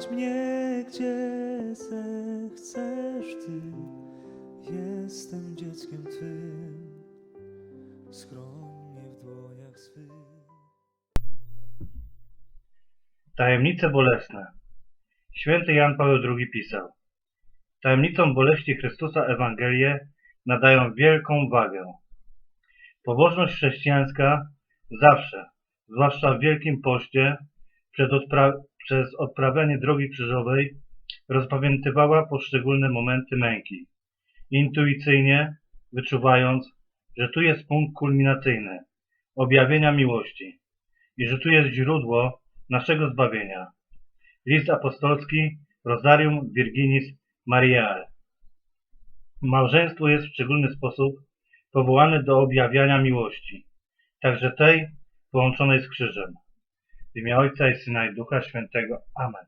Przeprowadź mnie, gdzie zechcesz Ty. Jestem dzieckiem Twym. Schroń mnie w dłoniach swych. Tajemnice bolesne. Święty Jan Paweł II pisał. Tajemnicom boleści Chrystusa Ewangelie nadają wielką wagę. Pobożność chrześcijańska zawsze, zwłaszcza w Wielkim Poście, przed odpra- przez odprawianie drogi krzyżowej, rozpamiętywała poszczególne momenty męki, intuicyjnie wyczuwając, że tu jest punkt kulminacyjny, objawienia miłości i że tu jest źródło naszego zbawienia. List apostolski Rosarium Virginis Mariae. Małżeństwo jest w szczególny sposób powołane do objawiania miłości, także tej połączonej z krzyżem. Imię Ojca i Syna i Ducha Świętego. Amen.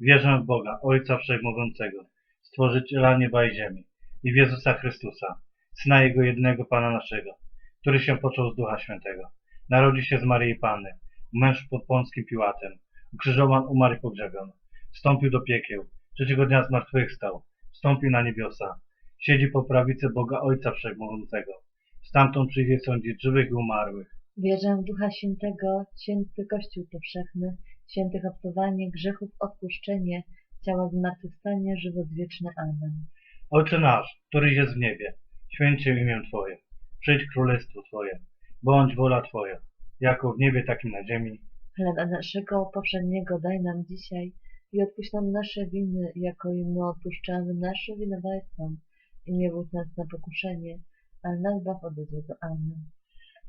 Wierzę w Boga, Ojca Wszechmogącego, Stworzyciela nieba i ziemi i w Jezusa Chrystusa, Syna Jego jedynego Pana naszego, który się począł z Ducha Świętego. Narodził się z Maryi Panny, męż pod Pąckim Piłatem, ukrzyżowan, umarł i pogrzebion, wstąpił do piekieł, trzeciego dnia zmartwychwstał, wstąpił na niebiosa, siedzi po prawicy Boga Ojca Wszechmogącego, stamtąd przyjdzie sądzić żywych i umarłych. Wierzę w Ducha Świętego, święty Kościół powszechny, świętych obcowanie, grzechów odpuszczenie, ciała zmartwychwstanie, żywot wieczny. Amen. Ojcze nasz, któryś jest w niebie, święć się imię Twoje, przyjdź królestwo Twoje, bądź wola Twoja, jako w niebie, tak i na ziemi. Chleba naszego powszedniego daj nam dzisiaj i odpuść nam nasze winy, jako i my odpuszczamy naszym winowajcom. I nie wódź nas na pokuszenie, ale nas baw od złego. Amen.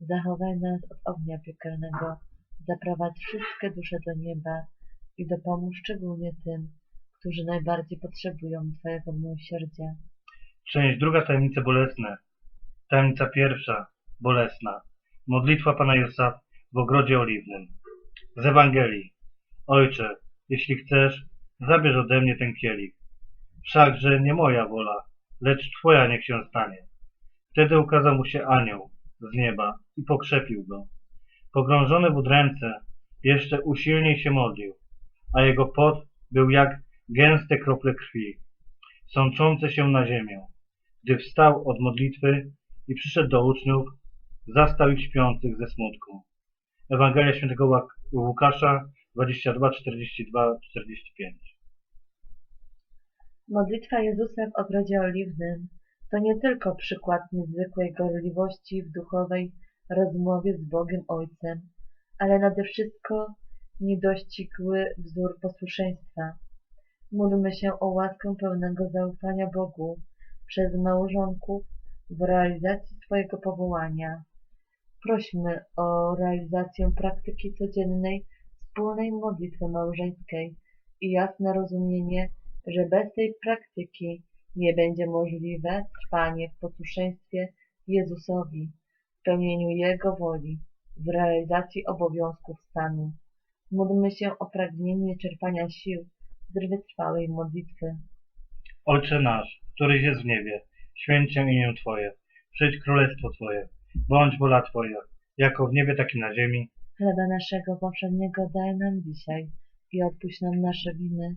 zachowaj nas od ognia piekielnego, zaprowadź wszystkie dusze do nieba i dopomóż szczególnie tym, którzy najbardziej potrzebują Twojego miłosierdzia. Część druga tajemnice bolesne. Tajemnica pierwsza, bolesna. Modlitwa Pana Jezusa w ogrodzie oliwnym. Z Ewangelii. Ojcze, jeśli chcesz, zabierz ode mnie ten kielich. Wszakże nie moja wola, lecz Twoja niech się stanie. Wtedy ukazał mu się anioł z nieba i pokrzepił go. Pogrążony w udręce, jeszcze usilniej się modlił, a jego pot był jak gęste krople krwi, sączące się na ziemię. Gdy wstał od modlitwy i przyszedł do uczniów, zastał ich śpiących ze smutku. Ewangelia świętego Łukasza 22, 42, 45. Modlitwa Jezusa w ogrodzie oliwnym to nie tylko przykład niezwykłej gorliwości w duchowej rozmowie z Bogiem Ojcem, ale nade wszystko niedościgły wzór posłuszeństwa. Módlmy się o łaskę pełnego zaufania Bogu przez małżonków w realizacji swojego powołania. Prośmy o realizację praktyki codziennej wspólnej modlitwy małżeńskiej i jasne rozumienie, że bez tej praktyki nie będzie możliwe trwanie w posłuszeństwie Jezusowi, w pełnieniu Jego woli, w realizacji obowiązków stanu. Módlmy się o pragnienie czerpania sił z wytrwałej modlitwy. Ojcze nasz, któryś jest w niebie, święć się imię Twoje, przyjdź królestwo Twoje, bądź wola Twoja, jako w niebie, tak i na ziemi. Chleba naszego powszedniego daj nam dzisiaj i odpuść nam nasze winy,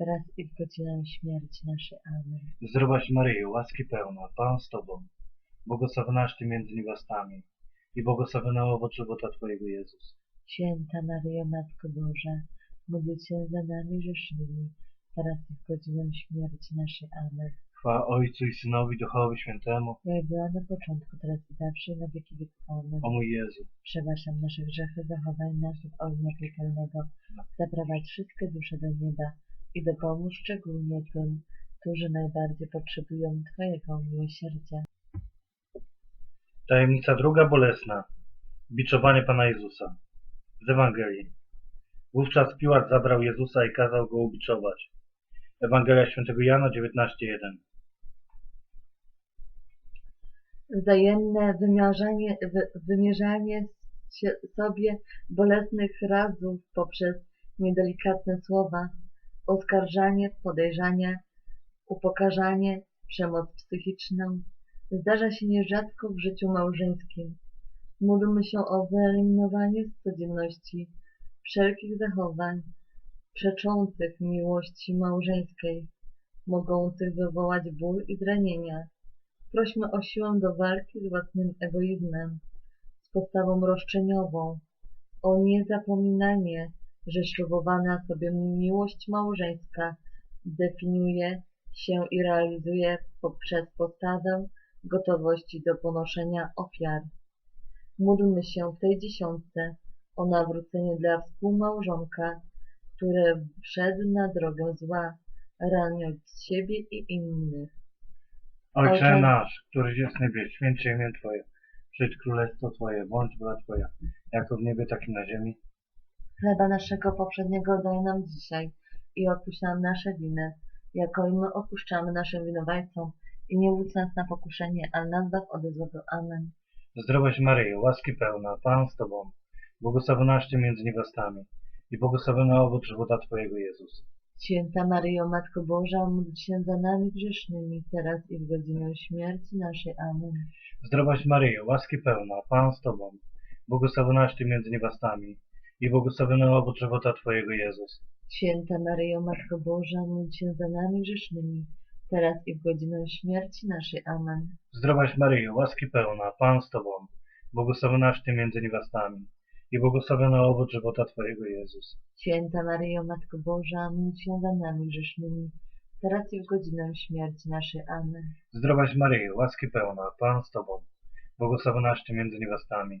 teraz i w godzinę śmierci naszej. Amen. Zdrowaś Maryjo, łaski pełna, Pan z Tobą, błogosławionaś Ty między niewiastami i błogosławiony owoc żywota Twojego Jezus. Święta Maryjo, Matko Boża, módl się za nami grzesznymi, teraz i w godzinę śmierci naszej. Amen. Chwała Ojcu i Synowi, Duchowi Świętemu, Jak była na początku, teraz i zawsze, i na wieki wieków. Amen. o mój Jezu. Przebaczam nasze grzechy, zachowaj nas od ognia piekielnego, zaprowadź wszystkie dusze do nieba i dopomóż szczególnie tym, którzy najbardziej potrzebują Twojego miłosierdzia. Tajemnica druga bolesna. Biczowanie Pana Jezusa. Z Ewangelii. Wówczas Piłat zabrał Jezusa i kazał go ubiczować. Ewangelia świętego Jana 19:1. Wzajemne wymierzanie, wy, wymierzanie sobie bolesnych razów poprzez niedelikatne słowa, oskarżanie, podejrzanie, upokarzanie, przemoc psychiczną zdarza się nierzadko w życiu małżeńskim. Módlmy się o wyeliminowanie z codzienności wszelkich zachowań przeczących miłości małżeńskiej, mogących wywołać ból i zranienia. Prośmy o siłę do walki z własnym egoizmem, z postawą roszczeniową, o niezapominanie, że ślubowana sobie miłość małżeńska definiuje się i realizuje poprzez postawę gotowości do ponoszenia ofiar. Módlmy się w tej dziesiątce o nawrócenie dla współmałżonka, który wszedł na drogę zła, raniąc siebie i innych. Ojcze Ojcze- nasz, któryś jest w niebie, imię Twoje. Przyjdź królestwo Twoje, bądź wola Twoja, jako w niebie, tak i na ziemi. Chleba naszego poprzedniego daj nam dzisiaj i odpuść nam nasze winy, jako i my odpuszczamy naszym winowajcom i nie łudź nas na pokuszenie, ale nas baw od złego. Amen. Zdrowaś Maryjo, łaski pełna, Pan z Tobą, błogosławionaś Ty między niewiastami i błogosławiony owoc żywota Twojego Jezus. Święta Maryjo, Matko Boża, módl się za nami grzesznymi, teraz i w godzinę śmierci naszej. Amen. Zdrowaś Maryjo, łaski pełna, Pan z Tobą, błogosławionaś Ty między niewiastami i błogosławiony owoc żywota Twojego Jezus. Święta Maryjo, Matko Boża, módl się za nami grzesznymi, teraz i w godzinę śmierci naszej. Amen. Zdrowaś Maryjo, łaski pełna, Pan z Tobą, błogosławionaś Ty między niewiastami i błogosławiony owoc żywota Twojego Jezus. Święta Maryjo, Matko Boża, módl się za nami grzesznymi, teraz i w godzinę śmierci naszej. Amen. Zdrowaś Maryjo, łaski pełna, Pan z Tobą, błogosławionaś Ty między niewiastami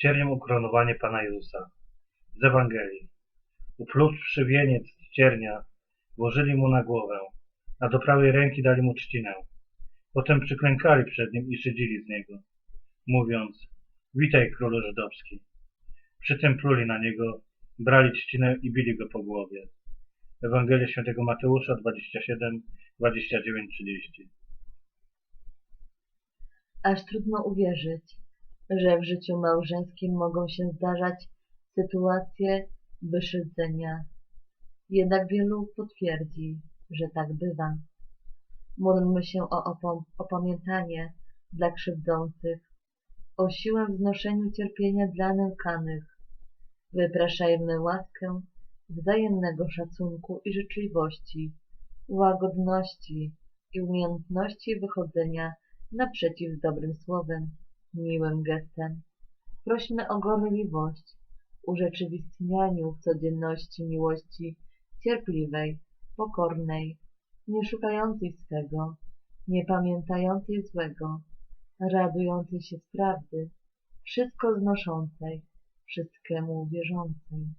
Ciernią ukoronowanie Pana Jezusa. Z Ewangelii. Upluwszy wieniec z ciernia, włożyli mu na głowę, a do prawej ręki dali mu trzcinę. Potem przyklękali przed nim i szydzili z niego, mówiąc, witaj królu żydowski. Przy tym pluli na niego, brali trzcinę i bili go po głowie. Ewangelia świętego Mateusza 27, 29, 30. Aż trudno uwierzyć, że w życiu małżeńskim mogą się zdarzać sytuacje wyszydzenia. Jednak wielu potwierdzi, że tak bywa. Módlmy się o opamiętanie dla krzywdzących, o siłę w znoszeniu cierpienia dla nękanych. Wypraszajmy łaskę wzajemnego szacunku i życzliwości, łagodności i umiejętności wychodzenia naprzeciw dobrym słowem, miłym gestem. Prośmy o gorliwość, urzeczywistnianiu w codzienności miłości cierpliwej, pokornej, nie szukającej swego, nie pamiętającej złego, radującej się z prawdy, wszystko znoszącej, wszystkiemu wierzącej.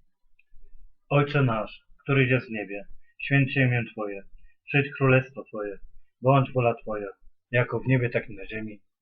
Ojcze nasz, któryś jest w niebie, święć się imię Twoje, przyjdź królestwo Twoje, bądź wola Twoja, jako w niebie, tak i na ziemi.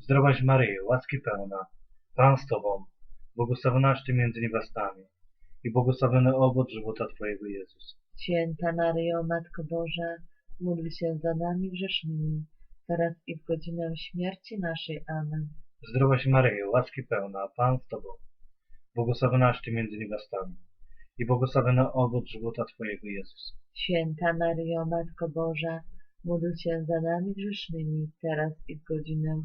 Zdrowaś Maryjo, łaski pełna, Pan z Tobą, błogosławionaś Ty między niewiastami i błogosławiony owoc żywota Twojego Jezus. Święta Maryjo, Matko Boża, módl się za nami grzesznymi, teraz i w godzinę śmierci naszej. Amen. Zdrowaś Maryjo, łaski pełna, Pan z Tobą, błogosławionaś Ty między niewiastami i błogosławiony owoc żywota Twojego Jezus. Święta Maryjo, Matko Boża, módl się za nami grzesznymi, teraz i w godzinę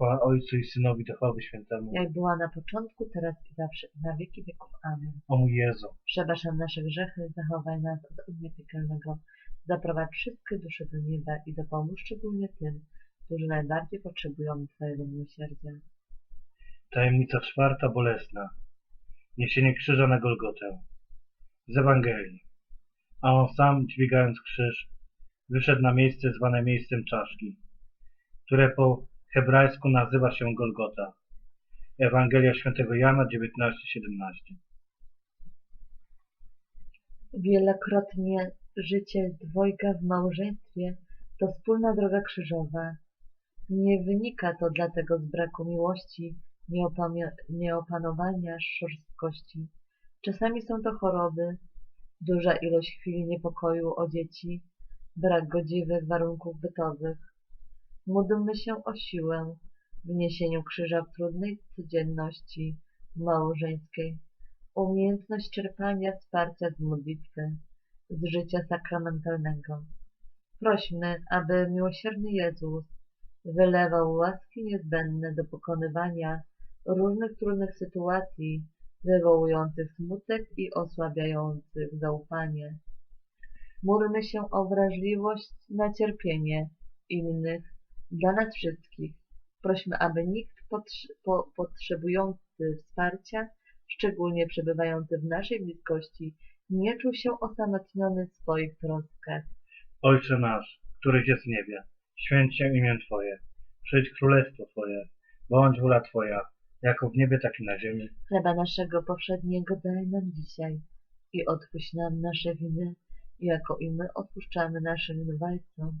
Chwała Ojcu i Synowi Duchowi Świętemu. Jak była na początku, teraz i zawsze, i na wieki wieków. Amen. O mój Jezu, Przebaczam nasze grzechy, zachowaj nas od ognia piekielnego, zaprowadź wszystkie dusze do nieba i dopomóż szczególnie tym, którzy najbardziej potrzebują Twojego miłosierdzia. tajemnica czwarta bolesna. Niesienie krzyża na Golgotę. Z Ewangelii. A on sam, dźwigając krzyż, wyszedł na miejsce zwane miejscem czaszki, które po hebrajsku nazywa się Golgota. Ewangelia świętego Jana 19:17. Wielokrotnie życie dwojga w małżeństwie to wspólna droga krzyżowa. Nie wynika to dlatego z braku miłości, nieopanowania szorstkości. Czasami są to choroby, duża ilość chwili niepokoju o dzieci, brak godziwych warunków bytowych. Módlmy się o siłę w niesieniu krzyża w trudnej codzienności małżeńskiej umiejętność czerpania wsparcia z modlitwy, z życia sakramentalnego. Prośmy, aby miłosierny Jezus wylewał łaski niezbędne do pokonywania różnych trudnych sytuacji, wywołujących smutek i osłabiających zaufanie. Módlmy się o wrażliwość na cierpienie innych dla nas wszystkich. Prośmy, aby nikt po- potrzebujący wsparcia szczególnie przebywający w naszej bliskości, nie czuł się osamotniony w swoich troskach. Ojcze nasz, któryś jest w niebie, święć się imię Twoje, przyjdź królestwo Twoje, bądź wola Twoja, jako w niebie, tak i na ziemi. Chleba naszego powszedniego daj nam dzisiaj i odpuść nam nasze winy, jako i my odpuszczamy naszym winowajcom.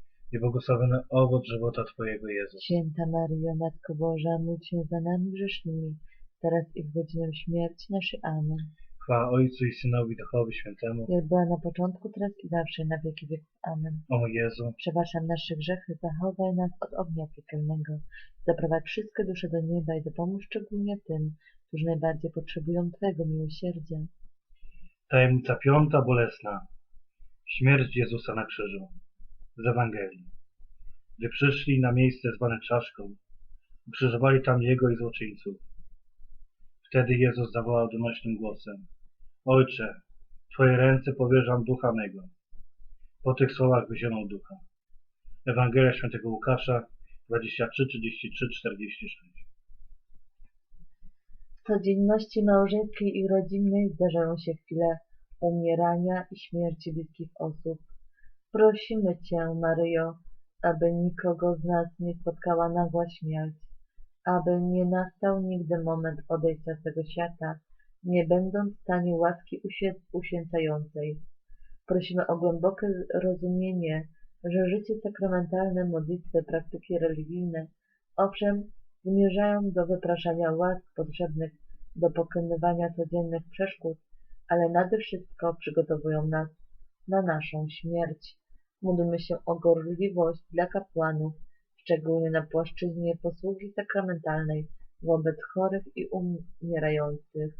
i błogosławiony owoc żywota Twojego Jezus. Święta Maryjo, Matko Boża, módl się za nami grzesznymi, teraz i w godzinę śmierci naszej. Amen. Chwała Ojcu i Synowi i Duchowi Świętemu, Jak była na początku, teraz i zawsze, na wieki wieków. Amen. o Jezu, Przebaczam nasze grzechy, zachowaj nas od ognia piekielnego. Zaprowadź wszystkie dusze do nieba i dopomóż szczególnie tym, którzy najbardziej potrzebują Twojego miłosierdzia. tajemnica piąta bolesna, śmierć Jezusa na krzyżu. Z Ewangelii. Gdy przyszli na miejsce zwane czaszką, ukrzyżowali tam Jego i złoczyńców. Wtedy Jezus zawołał donośnym głosem, Ojcze, Twoje ręce powierzam ducha mego. Po tych słowach wyzionął ducha. Ewangelia świętego Łukasza 23, 33, 46. W codzienności małżeńskiej i rodzinnej zdarzają się chwile umierania i śmierci bliskich osób. Prosimy Cię, Maryjo, aby nikogo z nas nie spotkała nagła śmierć, aby nie nastał nigdy moment odejścia z tego świata, nie będąc w stanie łaski uświę- uświęcającej. Prosimy o głębokie rozumienie, że życie sakramentalne, modlitwy, praktyki religijne, owszem, zmierzają do wypraszania łask potrzebnych do pokonywania codziennych przeszkód, ale nade wszystko przygotowują nas na naszą śmierć. Módlmy się o gorliwość dla kapłanów, szczególnie na płaszczyźnie posługi sakramentalnej wobec chorych i umierających.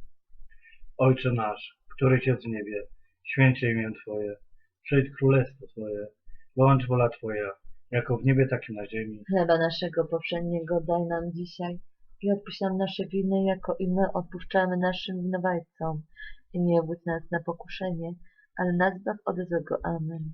Ojcze nasz, któryś jest w niebie, święcie imię Twoje, przyjdź królestwo Twoje, bądź wola Twoja, jako w niebie, tak i na ziemi. Chleba naszego powszedniego daj nam dzisiaj i odpuść nam nasze winy, jako i my odpuszczamy naszym winowajcom. I nie wódź nas na pokuszenie, ale nas zbaw od złego. Amen.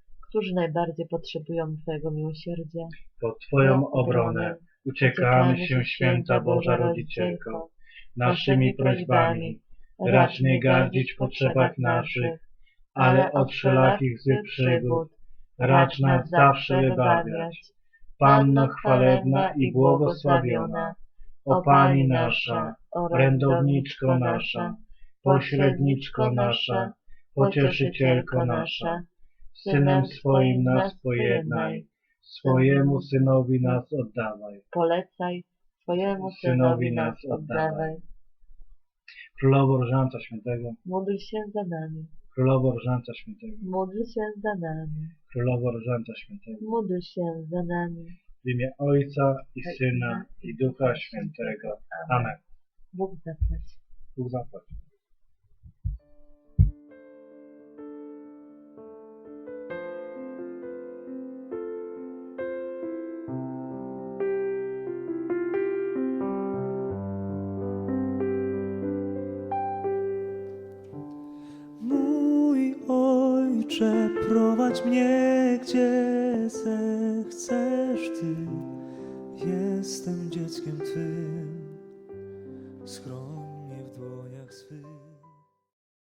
którzy najbardziej potrzebują Twojego miłosierdzia. pod Twoją obronę uciekamy się, Święta Boża Rodzicielko. Naszymi prośbami. racz nie gardzić w potrzebach naszych, ale od wszelakich złych przygód racz nas zawsze wybawiać. Panno chwalebna i błogosławiona, o Pani nasza, orędowniczko nasza, pośredniczko nasza, pocieszycielko nasza, Synem swoim nas pojednaj, swojemu Synowi nas oddawaj. Polecaj swojemu Synowi nas oddawaj. Królowo Różańca Świętego, Módl się za nami, Królowo Różańca Świętego, módl się za nami, Królowo Różańca Świętego. módl się za nami. W imię Ojca i Syna i Ducha Świętego. Amen. Bóg zapłać. Bóg zapłać. Mnie gdzie